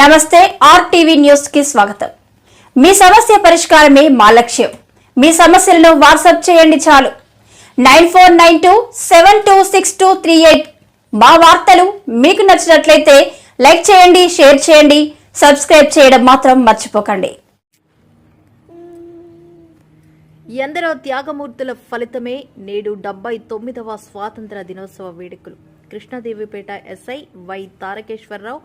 నమస్తే ఆర్టీవీ న్యూస్కి స్వాగతం. మీ సమస్య పరిష్కారమే మా లక్ష్యం. మీ సమస్యలను వాట్సాప్ చేయండి చాలు. Nine four nine two seven two six two three eight మా వార్తలు మీకు నచ్చినట్లయితే లైక్ చేయండి షేర్ చేయండి సబ్స్క్రైబ్ చేయడం మాత్రం మర్చిపోకండి. ఎందరో త్యాగమూర్తుల ఫలితమే నేడు డెబ్బై తొమ్మిదవ స్వాతంత్ర దినోత్సవ వేడుకలు. కృష్ణదేవిపేట ఎస్ఐ వై తారకేశ్వరరావు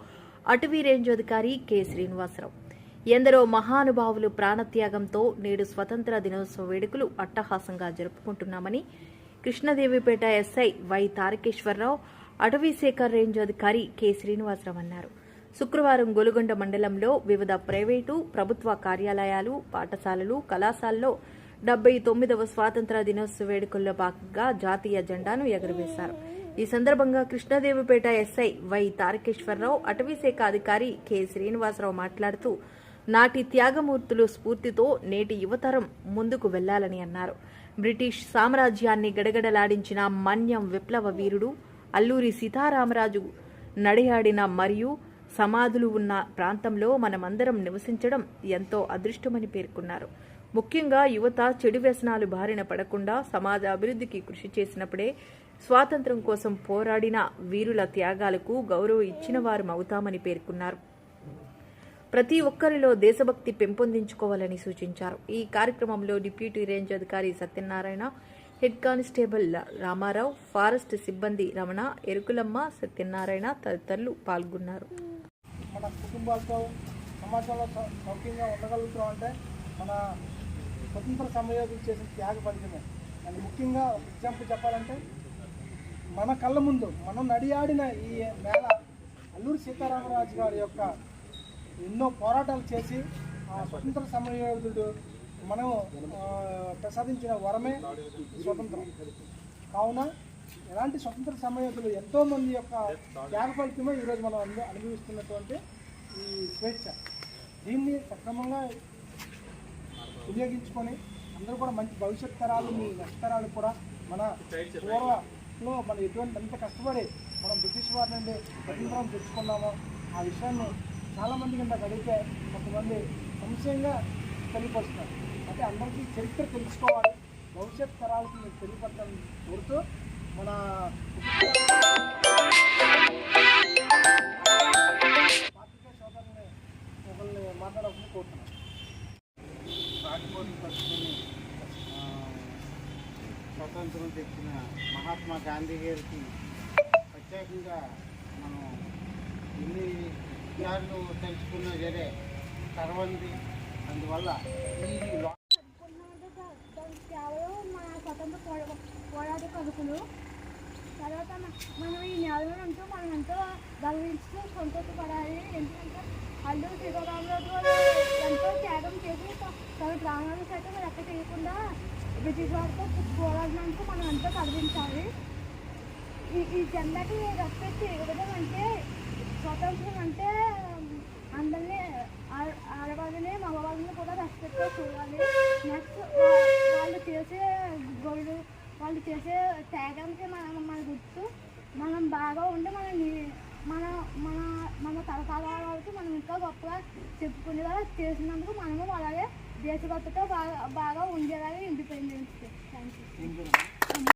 అటవీ రేంజ్ అధికారి కె. శ్రీనివాసరావు. ఎందరో మహానుభావులు ప్రాణత్యాగంతో నేడు స్వతంత్ర దినోత్సవ వేడుకలు అట్టహాసంగా జరుపుకుంటున్నామని కృష్ణదేవిపేట ఎస్ఐ వై తారకేశ్వరరావు అటవీశేఖర్ రేంజ్ అధికారి కె. శ్రీనివాసరావు అన్నారు. శుక్రవారం గొలుగొండ మండలంలో వివిధ ప్రైవేటు ప్రభుత్వ కార్యాలయాలు పాఠశాలలు కళాశాలలో డెబ్బై తొమ్మిదవ స్వాతంత్ర దినోత్సవ వేడుకల్లో భాగంగా జాతీయ జెండాను ఎగురవేశారు. ఈ సందర్భంగా కృష్ణదేవిపేట ఎస్ఐ వై తారకేశ్వరరావు అటవీశాఖ అధికారి కె శ్రీనివాసరావు మాట్లాడుతూ నాటి త్యాగమూర్తులు స్ఫూర్తితో నేటి యువతరం ముందుకు వెళ్ళాలని అన్నారు. బ్రిటిష్ సామ్రాజ్యాన్ని గడగడలాడించిన మన్యం విప్లవ వీరుడు అల్లూరి సీతారామరాజు నడియాడిన మరియు సమాధులు ఉన్న ప్రాంతంలో మనమందరం నివసించడం ఎంతో అదృష్టమని పేర్కొన్నారు. ముఖ్యంగా యువత చెడు వ్యసనాలు బారిన పడకుండా సమాజ అభివృద్ధికి కృషి చేసినప్పుడే స్వాతంత్ర్యం కోసం పోరాడిన వీరుల త్యాగాలకు గౌరవం ఇచ్చిన వారు అవుతామని పేర్కొన్నారు. ప్రతి ఒక్కరిలో దేశభక్తి పెంపొందించుకోవాలని సూచించారు. ఈ కార్యక్రమంలో డిప్యూటీ రేంజ్ అధికారి Satyanarayana head constable Ramarao forest సిబ్బంది రమణ ఎరుకులమ్మ సత్యనారాయణ తదితరులు పాల్గొన్నారు. మన కుటుంబాలతో సమాజంలో సౌఖ్యంగా ఉండగలుగుతున్నాం అంటే మన స్వతంత్ర సమయోగం చేసిన త్యాగ ఫలితమే ముఖ్యంగా ఎగ్జాంపుల్ చెప్పాలంటే మన కళ్ళ ముందు మనం నడియాడిన ఈ మేళ అల్లూరి సీతారామరాజు గారి యొక్క ఎన్నో పోరాటాలు చేసి ఆ స్వతంత్ర సమయోధుడు మనం ప్రసాదించిన వరమే స్వతంత్రం. కావున ఎలాంటి స్వతంత్ర సమయోధులు ఎంతోమంది యొక్క త్యాగ ఫలితమే ఈరోజు మనం అనుభవిస్తున్నటువంటి ఈ స్వేచ్ఛ. దీన్ని సక్రమంగా వినియోగించుకొని అందరూ కూడా మంచి భవిష్యత్ తరాలు మీ నెక్స్ట్ తరాలు కూడా మన లో మనం ఎటువంటి ఎంత కష్టపడి మనం బ్రిటిష్ వారి నుండి స్వతంత్రం తెచ్చుకున్నామో ఆ విషయాన్ని చాలామంది కింద అడిగితే కొంతమంది సంశయంగా తెలియపరుస్తున్నారు. అంటే అందరికీ చరిత్ర తెలుసుకోవాలి. భవిష్యత్ తరాలకి మీరు తెలియపరచడం కోరుతూ మన పాత్రికా సోదరుల్ని ఒకరిని మాట్లాడాలని కోరుతున్నాను. స్వతంత్రం తెచ్చిన మహాత్మా గాంధీ గారికి ప్రత్యేకంగా మనం ఎన్ని విషయాలు తెలుసుకున్నా సరే తరవంది అందువల్ల ఈ కేవలం మన స్వతంత్ర పోరాట కథకులు తర్వాత మనం ఈ నేలలో ఉంటూ మనం ఎంతో గర్వించుతూ సంతోషపడాలి ఎందుకంటే అల్లూరు సీతారామరాజు ఎంతో త్యాగం చేసి తన ప్రాణాలు సైతం లెక్క చేయకుండా బ్రిటిష్ వారితో పోరాడినందుకు మనం ఎంతో కదిలించాలి ఈ ఈ జెండాకి రెస్పెక్ట్ ఇవ్వడం అంటే స్వతంత్రం అంటే అందరినీ ఆడవాళ్ళని మగవాళ్ళని కూడా రెస్పెక్ట్గా చూడాలి నెక్స్ట్ వాళ్ళు చేసే గోల్డ్ వాళ్ళు చేసే త్యాగానికి మనం మన గుర్తు మనం బాగా ఉండి మన మన మన మన తరతరాల వరకు మనం ఇంకా గొప్పగా చెప్పుకునేలా చేసినందుకు మనము అలాగే జేసీ బాగా బాగా ఉండేలాగా నిండిపోయింది. Thank you